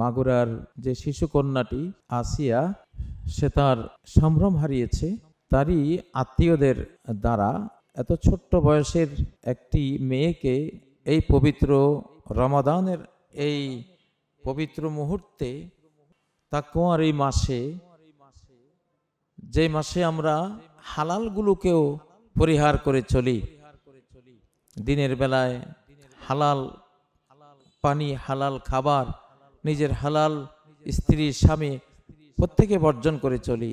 মাগুরার যে শিশু কন্যাটি আসিয়া সে তার সম্ভ্রম হারিয়েছে, তারই আত্মীয়দের দ্বারা এত ছোট্ট বয়সের একটি মেয়েকে এই পবিত্র রমাদানের এই পবিত্র মুহূর্তে তাকুয়ার এই মাসে যে মাসে আমরা হালালগুলোকেও পরিহার করে চলি। দিনের বেলায় হালাল পানি, হালাল খাবার নিজের হালাল স্ত্রী, স্বামী প্রত্যেকে বর্জন করে চলি।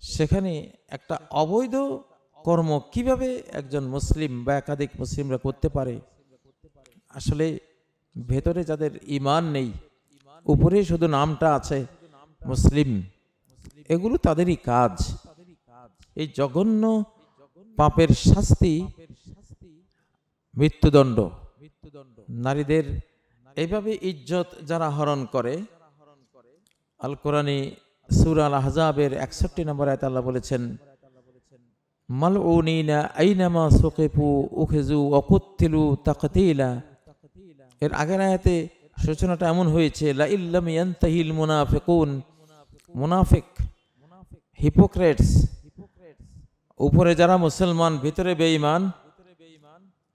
সেখানে একটা অবৈধ কর্ম কীভাবে একজন মুসলিম বা একাধিক মুসলিমরা করতে পারে? আসলে ভেতরে যাদের ইমান নেই, উপরে শুধু নামটা আছে মুসলিম। এগুলো তাদেরই কাজ। এই জঘন্য পাপের শাস্তি মৃত্যুদণ্ড মৃত্যুদণ্ড। নারীদের এইভাবে ইজ্জত যারা হরণ করে আল কোরআনী সুর আল আহজাবের একষট্টি নম্বর আয়ত আল্লাহ বলেছেন মাল উনিনা আইনামা সোকেপু উখেজু অকুত্তিলু তাকতিলা। এর আগের আয়াতে সূচনাটা এমন হয়েছে লা ইল্লাম ইয়ান্তাহিল মুনাফিকুন। মুনাফিক, হিপোক্রেটস, উপরে যারা মুসলমান, ভিতরে বেঈমান,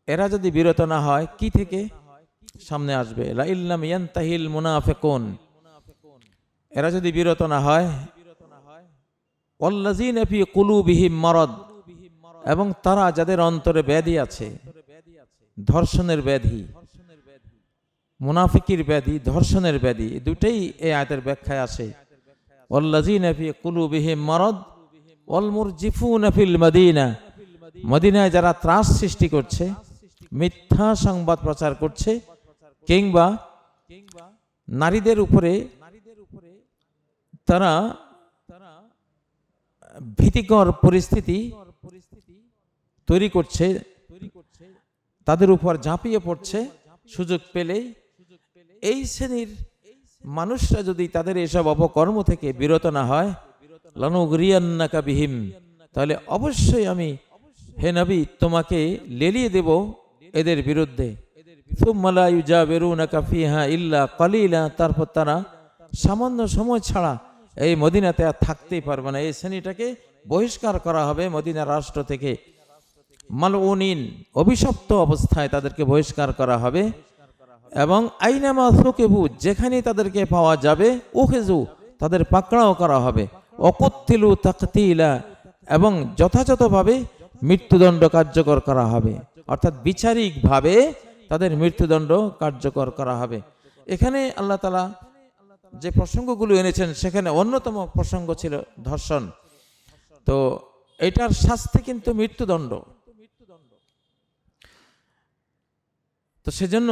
এরা যদি বিরত না হয়, কি থেকে? সামনে আসবে। লা ইল্লাম ইয়ান্তাহিল মুনাফিকুন। এরা যদি বিরত না হয় মারাদ, এবং তারা যাদের অন্তরে ব্যাধি আছে, ধর্ষণের ব্যাধি, মুনাফিকির ব্যাধি, ধর্ষণের ব্যাধি দুটেই এই আয়াতের ব্যাখ্যায় আসে। ওয়াল্লাযীনা ফি কুলুবিহিম মারাদ মাদিনা। মদিনায় যারা ত্রাস সৃষ্টি করছে, মিথ্যা সংবাদ প্রচার করছে কিংবা নারীদের উপরে তারা ভীতিকর পরিস্থিতি তৈরি করছে, তাদের উপর ঝাঁপিয়ে পড়ছে সুযোগ পেলেই। এই শ্রেণির মানুষরা যদি তাদের এসব অপকর্ম থেকে বিরত না হয় বিহিম, তাহলে অবশ্যই আমি হে নবী, তোমাকে লেলিয়ে দেব এদের বিরুদ্ধে। সুম্মালা ইউজাবিরুনাকা ফিহা ইল্লা কালিলা, তারপর তারা সামান্য সময় ছাড়া এই মদিনাতে আর থাকতেই পারবে না। এই শ্রেণীটাকে বহিষ্কার করা হবে মদিনা রাষ্ট্র থেকে। মালউনিন অভিশপ্ত অবস্থায় তাদেরকে বহিষ্কার করা হবে এবং আইনামা সুকেবু যেখানে তাদেরকে পাওয়া যাবে, উখেজু, তাদের পাকড়াও করা হবে। অকত্তিলু তাকতিলা, এবং যথাযথভাবে মৃত্যুদণ্ড কার্যকর করা হবে। অর্থাৎ বিচারিকভাবে তাদের মৃত্যুদণ্ড কার্যকর করা হবে। এখানে আল্লাহ তালা যে প্রসঙ্গগুলো এনেছেন, সেখানে অন্যতম প্রসঙ্গ ছিল ধর্ষণ। তো এটার শাস্তি কিন্তু মৃত্যুদণ্ড। তো সেজন্য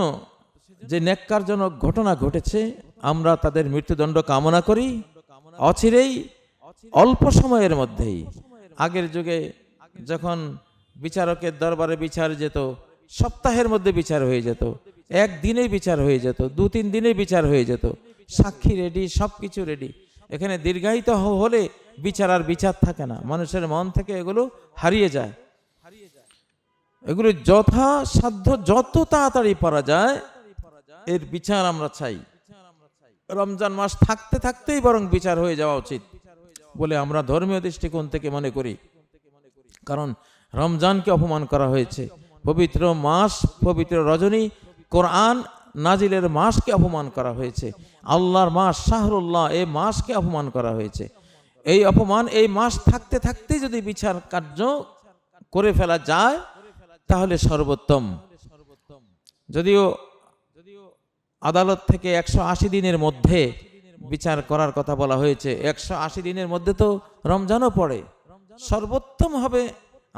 যে ন্যাক্কারজনক ঘটনা ঘটেছে, আমরা তাদের মৃত্যুদণ্ড কামনা করি। অচিরেই, অল্প সময়ের মধ্যেই। আগের যুগে যখন বিচারকের দরবারে বিচার যেত সপ্তাহের মধ্যে বিচার হয়ে যেত। একদিনে বিচার হয়ে যেত। দু, তিন দিনে বিচার হয়ে যেত। সাক্ষী রেডি সব কিছু রেডি এখানে দীর্ঘায়িত হলে বিচার আর বিচার থাকে না। মানুষের মন থেকে এগুলো হারিয়ে যায়। এগুলো যথাসাধ্য যত তাড়াতাড়ি পারা যায়, এর বিচার আমরা চাই। রমজান মাস থাকতে থাকতেই বরং বিচার হয়ে যাওয়া উচিত বলে আমরা ধর্মীয় দৃষ্টিকোণ থেকে মনে করি। কারণ রমজানকে অপমান করা হয়েছে। পবিত্র মাস, পবিত্র রজনী, কোরআন নাজিলের মাসকে অপমান করা হয়েছে। আল্লাহর মাস, শাহরুল্লাহ, এই মাসকে অপমান করা হয়েছে। এই অপমান, এই মাস থাকতে থাকতে যদি বিচার কার্য করে ফেলা যায়, তাহলে সর্বোত্তম। যদিও আদালত থেকে একশো আশি দিনের মধ্যে বিচার করার কথা বলা হয়েছে, একশো আশি দিনের মধ্যে তো রমজানও পড়ে। সর্বোত্তম হবে,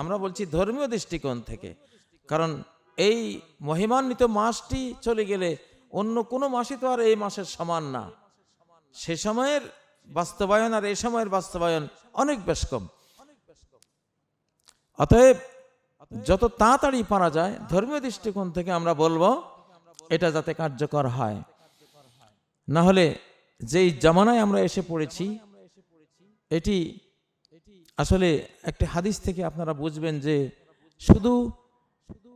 আমরা বলছি ধর্মীয় দৃষ্টিকোণ থেকে। কারণ এই মহিমান্বিত মাসটি চলে গেলে অন্য কোনো মাসই তো আর এই মাসের সমান না। সে সময়ের বাস্তবায়ন আর এই সময়ের বাস্তবায়ন অনেক বেশ কম। অতএব যত তাড়াতাড়ি পারা যায়, ধর্মীয় দৃষ্টিকোণ থেকে আমরা বলব, এটা যাতে কার্যকর হয়। না হলে যেই জামানায় আমরা এসে পড়েছি, এটি আসলে একটি হাদিস থেকে আপনারা বুঝবেন যে শুধু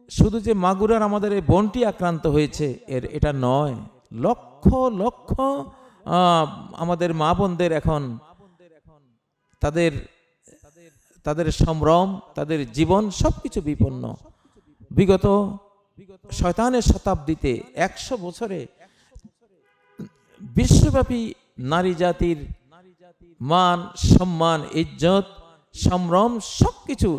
শুধু যে মাগুরার আমাদের এই বনটি আক্রান্ত হয়েছে, এর এটা নয়। লক্ষ লক্ষ আমাদের মা বোনদের এখন তাদের তাদের সম্ভ্রম, তাদের জীবন সবকিছু বিপন্ন। বিগত শয়তানের শতাব্দীতে একশো বছরে বিশ্বব্যাপী নারী জাতির মান, সম্মান, ইজ্জত, সম্ভ্রম সবকিছু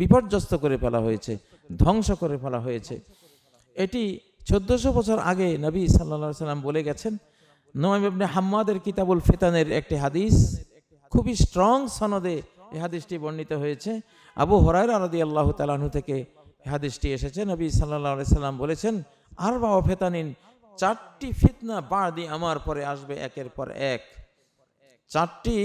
বিপর্যস্ত করে ফেলা হয়েছে। ধ্বংস করে ফেলা হয়েছে। এটি চোদ্দশো বছর আগে নবী সাল্লা সাল্লাম বলে গেছেন নোয়াইম হাম্মাদের কিতাবুল ফিতানের একটি হাদিস। খুবই স্ট্রং সনদে এই হাদিসটি বর্ণিত হয়েছে। আবু হরাই রাদি আল্লাহ তালাহু থেকে হাদিসটি এসেছে। নবী সাল্লাহ সাল্লাম বলেছেন আর বা ফেতানিন, চারটি ফিতনা বাদি আমার পরে আসবে একের পর এক। চারটি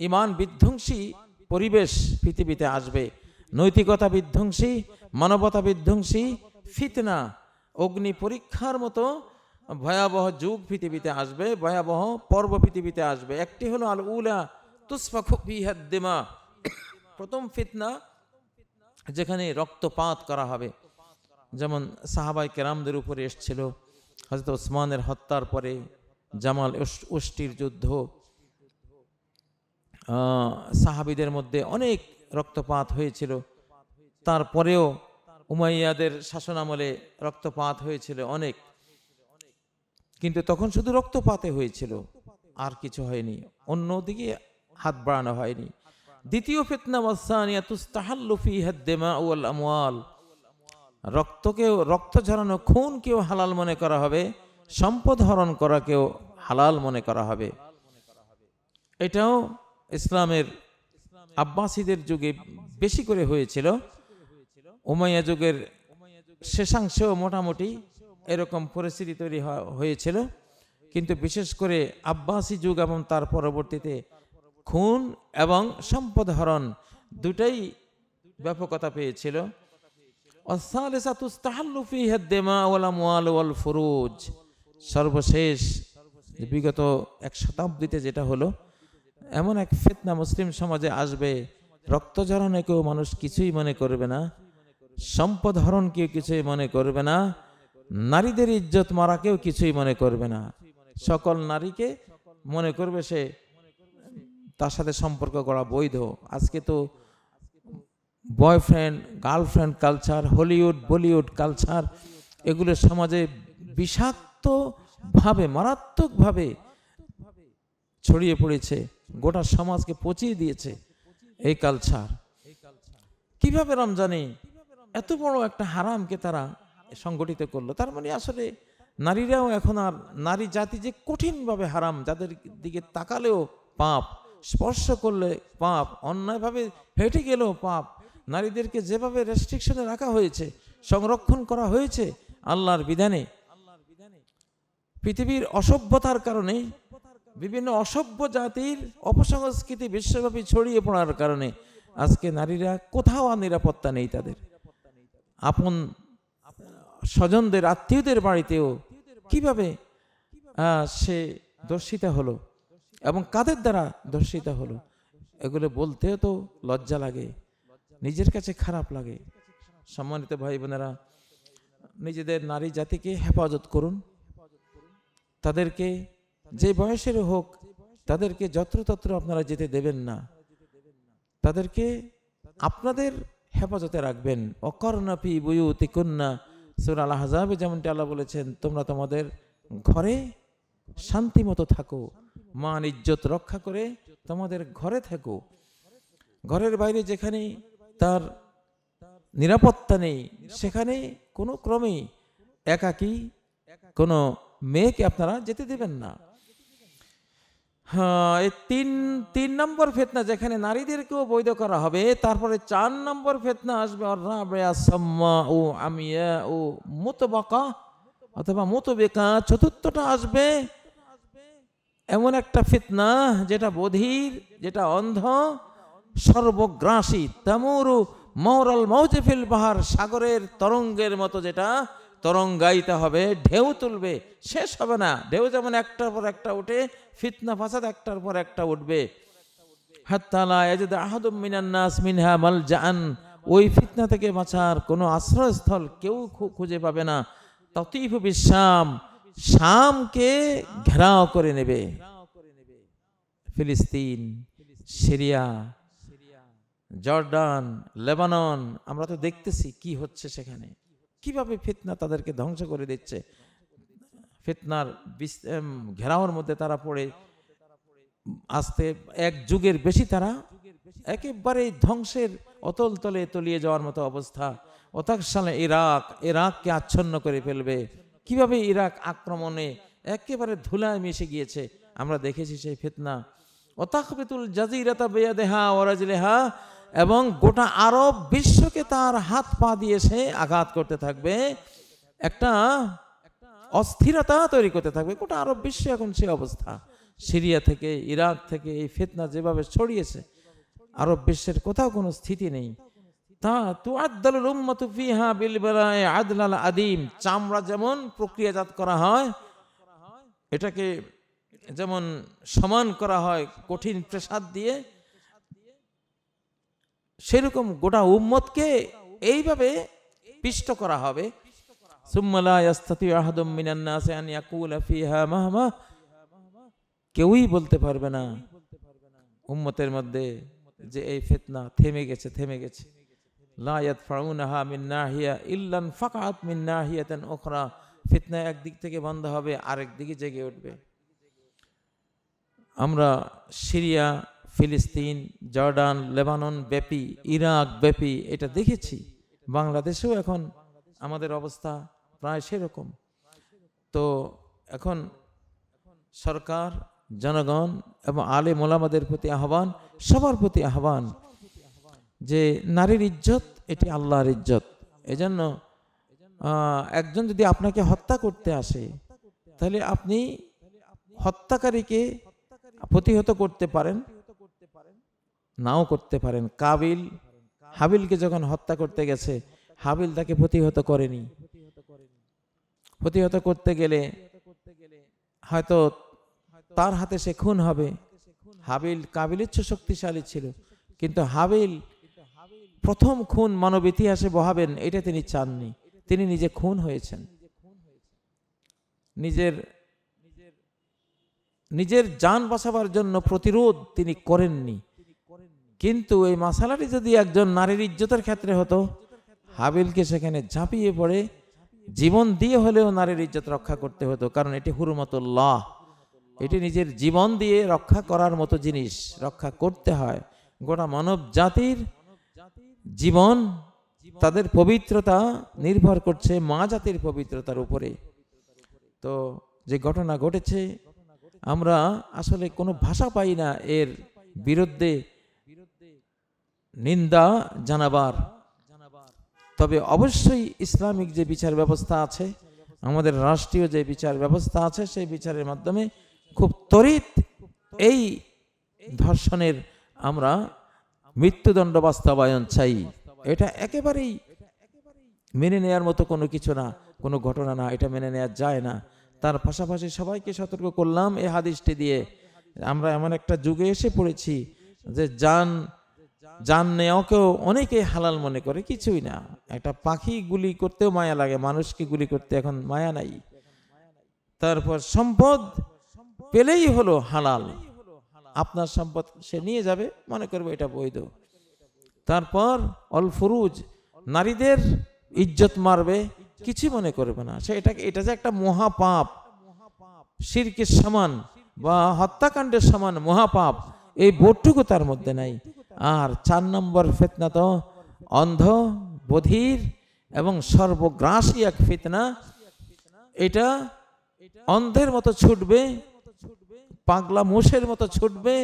ইমান বিধ্বংসী পরিবেশ পৃথিবীতে আসবে। নৈতিকতা বিধ্বংসী, মানবতা বিধ্বংসী, ফিতনা, অগ্নি পরীক্ষার মতো ভয়াবহ যুগ পৃথিবীতে আসবে, ভয়াবহ পর্ব পৃথিবীতে আসবে। একটি হলো আল উলা তুসফাখু বিহাদ দিমা। প্রথম ফিতনা যেখানে রক্তপাত করা হবে। যেমন সাহাবাই কেরামদের উপরে এসছিল হজরত ওসমানের হত্যার পরে জামাল উষ্টির যুদ্ধ। সাহাবিদের মধ্যে অনেক রক্তপাত হয়েছিল। তারপরেও উমাইয়াদের শাসনামলে রক্তপাত হয়েছিল অনেক। কিন্তু তখন শুধু রক্তপাতে হয়েছিল, আর কিছু হয়নি। অন্যদিকে হাত বাড়ানো হয়নি। দ্বিতীয় ফিতনা ওয়াসানিয়া তুস্তাহাল্লু ফিহা দিমা ওয়াল আমওয়াল। রক্তকেও, রক্ত ঝরানো খুনকেও হালাল মনে করা হবে, সম্পদ হরণ করাকেও হালাল মনে করা হবে। এটাও ইসলামের আব্বাসীদের যুগে বেশি করে হয়েছিল। উমাইয়া যুগের শেষাংশেও মোটামুটি এরকম পরিস্থিতি তৈরি হয়েছিল। কিন্তু বিশেষ করে আব্বাসী যুগ এবং তার পরবর্তীতে খুন এবং সম্পদ হরণ দুটাই ব্যাপকতা পেয়েছিল। সর্বশেষ বিগত এক শতাব্দীতে যেটা হলো এমন এক ফিতনা মুসলিম সমাজে আসবে, রক্ত ঝরানো কেউ মানুষ কিছুই মনে করবে না, সম্পদ হরণ কেউ কিছুই মনে করবে না, নারীদের ইজ্জত মারা কেউ কিছুই মনে করবে না। সকল নারীকে মনে করবে সে, তার সাথে সম্পর্ক করা বৈধ। আজকে তো boyfriend, girlfriend culture, Hollywood, Bollywood culture, এগুলো সমাজে বিষাক্তভাবে, মারাত্মকভাবে ছড়িয়ে পড়েছে। গোটা সমাজকে পচিয়ে দিয়েছে এই কালচার কীভাবে রমজানে এত বড় একটা হারামকে তারা সংগঠিত করল? তার মানে আসলে নারীরাও এখন আর নারী জাতি যে কঠিনভাবে হারাম, যাদের দিকে তাকালেও পাপ, স্পর্শ করলে পাপ, অন্যায়ভাবে হেঁটে গেলেও পাপ, নারীদেরকে যেভাবে রেস্ট্রিকশনে রাখা হয়েছে, সংরক্ষণ করা হয়েছে, আল্লাহর বিধানে। পৃথিবীর অসভ্যতার কারণে বিভিন্ন অসভ্য জাতির অপসংস্কৃতি বিশ্বব্যাপী ছড়িয়ে পড়ার কারণে আজকে নারীরা কোথাও আর নিরাপত্তা নেই তাদের। আপন স্বজনদের, আত্মীয়দের বাড়িতেও কীভাবে সে দর্শিতা হলো এবং কাদের দ্বারা দর্শিতা হলো, এগুলো বলতেও তো লজ্জা লাগে, নিজের কাছে খারাপ লাগে। সম্মানিত ভাই বোনেরা নিজেদের নারী জাতিকে হেফাজত করুন, তাদেরকে যে বয়সের হোক, তাদেরকে যত্রতত্র আপনারা যেতে দেবেন না। তাদেরকে আপনাদের হেফাজতে রাখবেন। অকর্ণাপি বুয়ুতি কন্যা সুর আল্লাহ হাজাবে যেমনটি আল্লাহ বলেছেন, তোমরা তোমাদের ঘরে শান্তি মতো থাকো, মান, ইজ্জত রক্ষা করে তোমাদের ঘরে থাকো। ঘরের বাইরে যেখানে তার নিরাপত্তা নেই, সেখানে কোনো ক্রমেই একাকী কোনো মেয়েকে আপনারা যেতে দেবেন না। হ্যাঁ এই তিন তিন নম্বর ফেতনা যেখানে নারীদেরকেও বৈধ করা হবে, তারপরে চার নম্বর ফেতনা আসবে সাম্মা ও আমিয়া ও মুতবাকা অথবা মুতবেকা। চতুর্থটা আসবে এমন একটা ফিতনা যেটা বধির, যেটা অন্ধ, সর্বগ্রাসী, তামুরু মৌরাল মৌজেফিল বাহার সাগরের তরঙ্গের মতো যেটা তরঙ্গায়িত হবে, ঢেউ তুলবে, শেষ হবে না। ঢেউ যেমন একটার পর একটা উঠে ফিতনা, ফাসাদ একটার পর একটা উঠবে। মিনহা মাল জান ওই ফিতনা থেকে বাঁচার কোনো আশ্রয়স্থল কেউ খুঁজে পাবে না। ততিফ বিশ্বাম শামকে ঘেরাও করে নেবে। ফিলিস্তিন, সিরিয়া, জর্ডান, লেবানন, আমরা তো দেখতেছি কি হচ্ছে সেখানে। কীভাবে ফিতনা তাদেরকে ধ্বংস করে দিচ্ছে? ফিতনার ঘেরাওর মধ্যে তারা পড়ে। আসতে এক যুগের বেশি তারা একেবারে ধ্বংসের অতল তলে তলিয়ে যাওয়ার মতো অবস্থা। অতাক ইরাক, ইরাককে আচ্ছন্ন করে ফেলবে। কীভাবে ইরাক আক্রমণে একেবারে ধুলায় মিশে গিয়েছে, আমরা দেখেছি সেই ফিতনা। অতাকবেতুল জাজিরাতা বেয়াদেহা ওরাজলেহা এবং গোটা আরব বিশ্বকে তার হাত পা দিয়ে সে আঘাত করতে থাকবে, একটা অস্থিরতা তৈরি করতে থাকবে। গোটা আরব বিশ্ব এখন সে অবস্থা। সিরিয়া থেকে, ইরাক থেকে এই ফিতনা যেভাবে ছড়িয়েছে, আরব বিশ্বের কোথাও কোনো স্থিতি নেই। তা তু আদালুল উম্মতু ফিহা বিল বালায়ে আদলাল আদিম। চামড়া যেমন প্রক্রিয়াজাত করা হয়, এটাকে যেমন সমান করা হয় কঠিন প্রেসাদ দিয়ে সেরকম গোটা উম্মতকে এইভাবে পিষ্ট করা হবে। কেউই বলতে পারবে না উম্মতের মধ্যে যে এই ফিতনা থেমে গেছে থেমে গেছে। লা ইয়াদফাউনাহা নাহিয়া ইল্লান উখরা। ফিতনা একদিক থেকে বন্ধ হবে, আরেক দিকে জেগে উঠবে। আমরা সিরিয়া ফিলিস্তিন, জর্ডান, লেবানন ব্যাপী, ইরাক ব্যাপী এটা দেখেছি। বাংলাদেশেও এখন আমাদের অবস্থা প্রায় সেরকম। তো এখন সরকার, জনগণ এবং আলে মোলামাদের প্রতি আহ্বান, সবার প্রতি আহ্বান যে নারীর ইজ্জত, এটি আল্লাহর ইজ্জত। এজন্য একজন যদি আপনাকে হত্যা করতে আসে, তাহলে আপনি হত্যাকারীকে প্রতিহত করতে পারেন। নাও করতে পারেন। কাবিল, হাবিলকে যখন হত্যা করতে গেছে, হাবিল তাকে প্রতিহত করেনি। প্রতিহত করতে গেলে হয়তো তার হাতে সে খুন হবে। হাবিল কাবিলের চেয়ে শক্তিশালী ছিল, কিন্তু হাবিল প্রথম খুন মানব ইতিহাসে বহাবেন, এটা তিনি চাননি। তিনি নিজে খুন হয়েছেন। নিজের নিজের যান বাঁচাবার জন্য প্রতিরোধ তিনি করেননি। কিন্তু এই মাসালাটি যদি একজন নারীর ইজ্জতের ক্ষেত্রে হতো, হাবিলকে সেখানে ঝাঁপিয়ে পড়ে, জীবন দিয়ে হলেও নারীর ইজ্জত রক্ষা করতে হতো, কারণ এটি হুরমতুল্লাহ। এটি নিজের জীবন দিয়ে রক্ষা করার মতো জিনিস, রক্ষা করতে হয়। গোটা মানব জাতির জীবন তাদের পবিত্রতা নির্ভর করছে মা জাতির পবিত্রতার উপরে। তো যে ঘটনা ঘটেছে, আমরা আসলে কোনো ভাষা পাই না এর বিরুদ্ধে নিন্দা জানাবার। তবে অবশ্যই ইসলামিক যে বিচার ব্যবস্থা আছে, আমাদের রাষ্ট্রীয় যে বিচার ব্যবস্থা আছে, সেই বিচারের মাধ্যমে খুব ত্বরিত এই ধর্ষণের আমরা মৃত্যুদণ্ড বাস্তবায়ন চাই। এটা একেবারেই মেনে নেয়ার মতো কোনো কিছু না, কোনো ঘটনা না, এটা মেনে নেওয়া যায় না। তার পাশাপাশি সবাইকে সতর্ক করলাম এই হাদিসটি দিয়ে। আমরা এমন একটা যুগে এসে পড়েছি যে যান যান নেওয়াকেও অনেকে হালাল মনে করে, কিছুই না। একটা পাখি গুলি করতেও মায়া লাগে, মানুষকে গুলি করতে এখন মায়া নাই। তারপর সম্পদ পেলেই হলো হালাল। আপনার সম্পদ সে নিয়ে যাবে, মনে করবে এটা বৈধ। তারপর অল ফুরুজ নারীদের ইজ্জত মারবে, কিছু মনে করবে না। সে এটাকে, এটা যে একটা মহাপাপ, শিরকের সমান বা হত্যাকাণ্ডের সমান মহাপাপ, এই বোধটুকু তার মধ্যে নাই। আর চার নম্বর ফেতনা তো অন্ধ, বধির এবং সর্বগ্রাসী এক ফিতনা। এটা অন্ধের মতো ছুটবে, পাগলা মোষের মতো ছুটবে,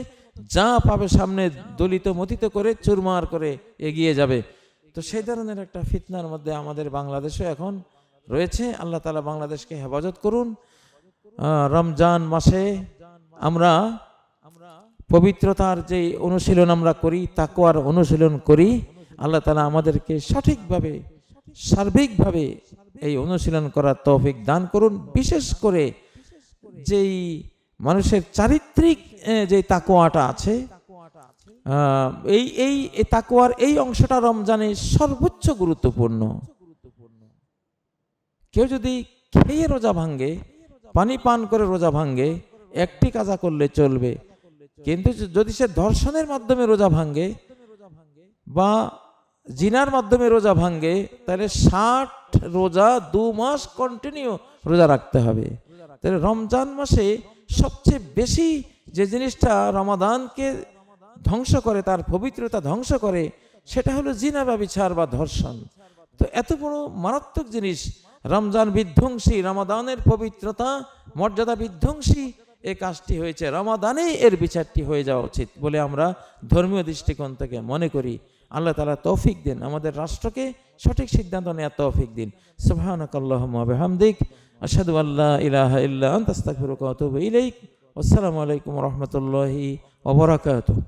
যা পাবে সামনে দলিত মতিত করে, চুরমার করে এগিয়ে যাবে। তো সেই ধরনের একটা ফিতনার মধ্যে আমাদের বাংলাদেশও এখন রয়েছে। আল্লাহ তালা বাংলাদেশকে হেফাজত করুন। রমজান মাসে আমরা পবিত্রতার যে অনুশীলন আমরা করি, তাকওয়ার অনুশীলন করি, আল্লাহ তালা আমাদেরকে সঠিকভাবে, সার্বিকভাবে এই অনুশীলন করার তৌফিক দান করুন। বিশেষ করে যেই মানুষের চারিত্রিক যে তাকোয়াটা আছে এই এই তাকোয়ার এই অংশটা রমজানে সর্বোচ্চ গুরুত্বপূর্ণ। কেউ যদি খেয়ে রোজা ভাঙ্গে পানি পান করে রোজা ভাঙ্গে একটি কাজা করলে চলবে কিন্তু যদি সে ধর্ষণের মাধ্যমে রোজা ভাঙ্গে বা জিনার মাধ্যমে রোজা ভাঙ্গে তাহলে ষাট রোজা দু মাস কন্টিনিউ রোজা রাখতে হবে। তাহলে রমজান মাসে সবচেয়ে বেশি যে জিনিসটা রমাদানকে ধ্বংস করে, তার পবিত্রতা ধ্বংস করে, সেটা হলো জিনা ব্যবিচার বা ধর্ষণ। তো এত বড় মারাত্মক জিনিস, রমজান বিধ্বংসী, রমাদানের পবিত্রতা, মর্যাদা বিধ্বংসী এই কাজটি হয়েছে। রমাদানেই এর বিচারটি হয়ে যাওয়া উচিত বলে আমরা ধর্মীয় দৃষ্টিকোণ থেকে মনে করি। আল্লাহ তালা তৌফিক দিন, আমাদের রাষ্ট্রকে সঠিক সিদ্ধান্ত নেওয়ার তৌফিক দিন। সুবহানাকাল্লাহুম্মাবিহামদিক আসাদু আল্লাহ ইলাহ ইল্লা ইলাইক। আসসালামু আলাইকুম রহমতুল্লাহি বারাকাতুহু।